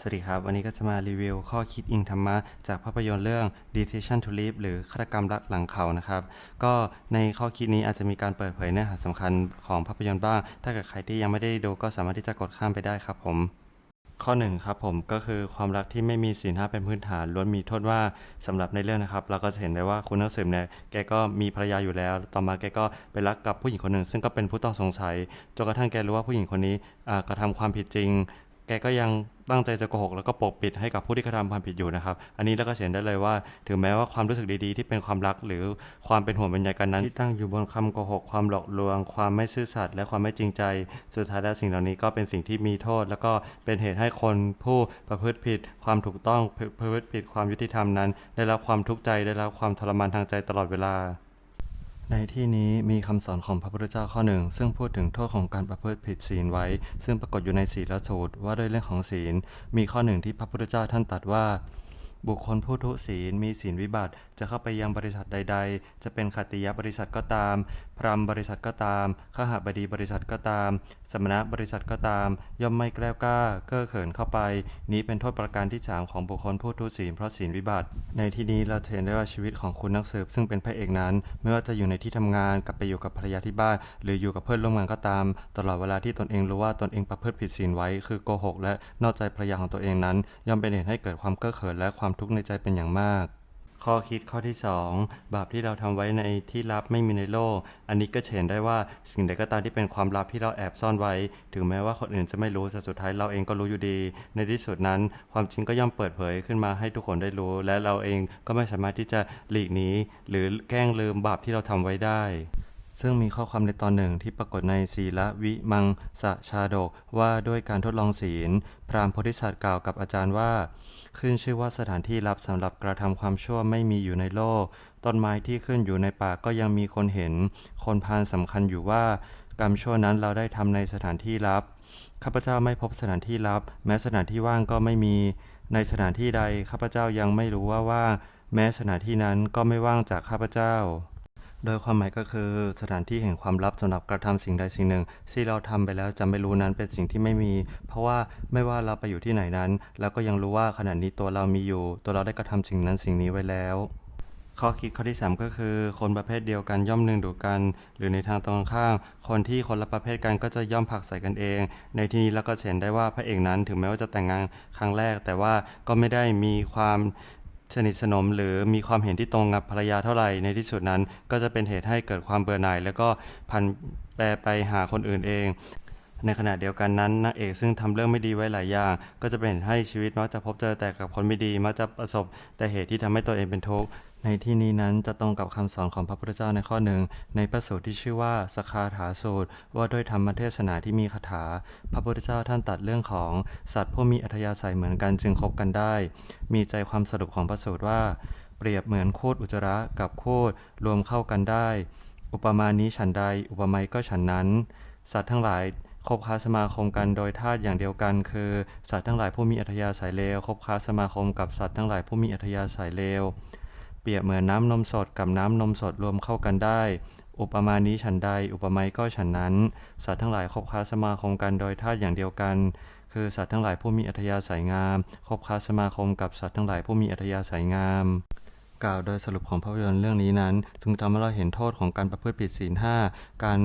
สวัสดีครับ วันนี้ก็จะมารีวิวข้อคิดอิงธรรมะ จากภาพยนตร์เรื่อง Decision to Live หรือฆาตกรรมรักหลังเขานะครับ ก็ในข้อคิดนี้อาจจะมีการเปิดเผยเนื้อหาสำคัญของภาพยนตร์บ้าง ถ้าเกิดใครที่ยังไม่ได้ดูก็สามารถที่จะกดข้ามไปได้ครับผมข้อหนึ่งครับผมก็คือความรักที่ไม่มีศีลห้าเป็นพื้นฐานล้วนมีโทษว่าสำหรับในเรื่องนะครับ เราก็จะเห็นได้ว่าคุณนักสืบเนี่ยแกก็มีภรรยาอยู่แล้ว ต่อมาแกก็ไปรักกับผู้หญิงคนหนึ่ง ซึ่งก็เป็นผู้ต้องสงสัยจนกระทั่งแกรู้ว่าผู้หญิงคนนี้กระทำความผิดจริง แกก็ยังตั้งใจจะโกหกแล้วก็ปกปิดให้กับผู้ที่กระทำความผิดอยู่นะครับ อันนี้เราก็เห็นได้เลยว่า ถึงแม้ว่าความรู้สึกดีๆ ที่เป็นความรักหรือความเป็นห่วงเป็นใยกันนั้น ที่ตั้งอยู่บนคำโกหก ความหลอกลวง ความไม่ซื่อสัตย์และความไม่จริงใจ สุดท้ายแล้วสิ่งเหล่านี้ก็เป็นสิ่งที่มีโทษ แล้วก็เป็นเหตุให้คนผู้ประพฤติผิด ความถูกต้องประพฤติผิดความยุติธรรมนั้น ได้รับความทุกข์ใจได้รับความทรมานทางใจตลอดเวลา ในที่นี้มีคำสอนของพระพุทธเจ้าข้อหนึ่ง ซึ่งพูดถึงโทษของการประพฤติผิดศีลไว้ ซึ่งปรากฏอยู่ในศีลสูตรว่าด้วยเรื่องของศีล มีข้อหนึ่งที่พระพุทธเจ้าท่านตรัสว่า บุคคลผู้ทุศีลมีศีลวิบัติ จะเข้าไปยังบริษัทใด ๆ จะเป็นขัติยบริษัทก็ตาม พรหมบริษัทก็ตามขหบดีบริษัทก็ตาม สมณบริษัทก็ตาม ย่อมไม่แกล้วกล้า เก้อเขินเข้าไป นี้เป็นโทษประการที่สามของบุคคลผู้ทุศีลเพราะศีลวิบัติ ในที่นี้เราเห็นได้ว่าชีวิตของคุณนักสืบซึ่งเป็นพระเอกนั้น ไม่ว่าจะอยู่ในที่ทำงานกลับไปอยู่กับภรรยาที่บ้าน หรืออยู่กับเพื่อนร่วมงานก็ตาม ตลอดเวลาที่ตนเองรู้ว่าตนเองประพฤติผิดศีลไว้ คือโกหก และนอกใจภรรยาของตัวเองนั้น ย่อมเป็นเหตุให้เกิดความเก้อเขินและความความทุกข์ในใจเป็นอย่างมาก ข้อคิดข้อที่2บาปที่เราทำไว้ในที่ลับไม่มีในโลก อันนี้ก็เห็นได้ว่าสิ่งใดก็ตามที่เป็นความลับที่เราแอบซ่อนไว้ ถึงแม้ว่าคนอื่นจะไม่รู้แต่สุดท้ายเราเองก็รู้อยู่ดี ในที่สุดนั้น ความจริงก็ย่อมเปิดเผยขึ้นมาให้ทุกคนได้รู้ และเราเองก็ไม่สามารถที่จะหลีกหนีหรือแกล้งลืมบาปที่เราทำไว้ได้ ซึ่งมีข้อความในตอนหนึ่งที่ปรากฏในศีลวิมังสชาดกว่าด้วยการทดลองศีล พราหมณ์โพธิสัตว์กล่าวกับอาจารย์ว่า ขึ้นชื่อว่าสถานที่ลับสำหรับกระทำความชั่วไม่มีอยู่ในโลก ต้นไม้ที่ขึ้นอยู่ในป่าก็ยังมีคนเห็น คนพาลสำคัญอยู่ว่ากรรมชั่วนั้นเราได้ทำในสถานที่ลับข้าพเจ้าไม่พบสถานที่ลับ แม้สถานที่ว่างก็ไม่มี ในสถานที่ใดข้าพเจ้ายังไม่รู้ว่าว่างแม้สถานที่นั้นก็ไม่ว่างจากข้าพเจ้า โดยความหมายก็คือสถานที่แห่งความลับสำหรับกระทำสิ่งใดสิ่งหนึ่งที่เราทำไปแล้วจะไม่รู้นั้นเป็นสิ่งที่ไม่มี เพราะว่าไม่ว่าเราไปอยู่ที่ไหนนั้นเราก็ยังรู้ว่าขณะนี้ตัวเรามีอยู่ ตัวเราได้กระทำสิ่งนั้นสิ่งนี้ไว้แล้ว ข้อคิดข้อที่ 3 ก็คือ คนประเภทเดียวกันย่อมหนึ่งดูกัน หรือในทางตรงข้ามคนที่คนละประเภทกันก็จะย่อมผลักใส่กันเอง ในที่นี้เราก็เห็นได้ว่าพระเอกนั้นถึงแม้ว่าจะแต่งงานครั้งแรก แต่ว่าก็ไม่ได้มีความ สนิทสนมหรือมีความเห็นที่ตรงกับภรรยาเท่าไหร่ในที่สุดนั้น ก็จะเป็นเหตุให้เกิดความเบื่อหน่าย แล้วก็พันแปรไปหาคนอื่นเอง ในขณะเดียวกันนั้นนางเอกซึ่งทำเรื่องไม่ดีไว้หลายอย่าง ก็จะเป็นเหตุให้ชีวิตมักจะพบเจอแต่กับคนไม่ดีมักจะประสบแต่เหตุที่ทำให้ตัวเองเป็นทุกข์ ในที่นี้นั้นจะตรงกับคำสอนของพระพุทธเจ้าในข้อหนึ่ง ในพระสูตรที่ชื่อว่าสคาถาสูตร ว่าด้วยธรรมเทศนาที่มีคาถา พระพุทธเจ้าท่านตัดเรื่องของสัตว์ผู้มีอัธยาศัยเหมือนกันจึงคบกันได้ มีใจความสรุปของพระสูตรว่า เปรียบเหมือนโคดอุจจาระกับโคดรวมเข้ากันได้ อุปมานี้ฉันใด อุปไมยก็ฉันนั้น สัตว์ทั้งหลายคบค้าสมาคมกันโดยธาตุอย่างเดียวกัน คือ สัตว์ทั้งหลายผู้มีอัธยาศัยเลวคบค้าสมาคมกับสัตว์ทั้งหลายผู้มีอัธยาศัยเลว รียบเหมือนน้ำนมสดกับน้ำนมสดรวมเข้ากันได้ อุปมานี้ฉันใด อุปไมยก็ฉันนั้น สัตว์ทั้งหลายคบค้าสมาคมกันโดยธาตุอย่างเดียวกัน คือสัตว์ทั้งหลายผู้มีอัธยาศัยงามคบค้าสมาคมกับสัตว์ทั้งหลายผู้มีอัธยาศัยงาม กล่าวโดยสรุปของภาพยนตร์เรื่องนี้นั้น จึงทำให้เราเห็นโทษของการประพฤติผิดศีลห้าการ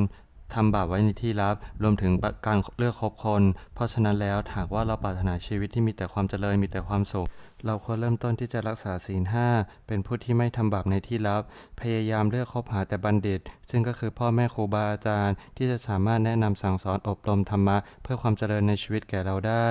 ทำบาปไว้ในที่ลับ รวมถึงการเลือกคบคน เพราะฉะนั้นแล้วหากว่าเราปรารถนาชีวิตที่มีแต่ความเจริญมีแต่ความสุข เราควรเริ่มต้นที่จะรักษาศีลห้าเป็นผู้ที่ไม่ทำบาปในที่ลับ พยายามเลือกคบหาแต่บัณฑิต ซึ่งก็คือพ่อแม่ครูบาอาจารย์ ที่จะสามารถแนะนำสั่งสอนอบรมธรรมะ เพื่อความเจริญในชีวิตแก่เราได้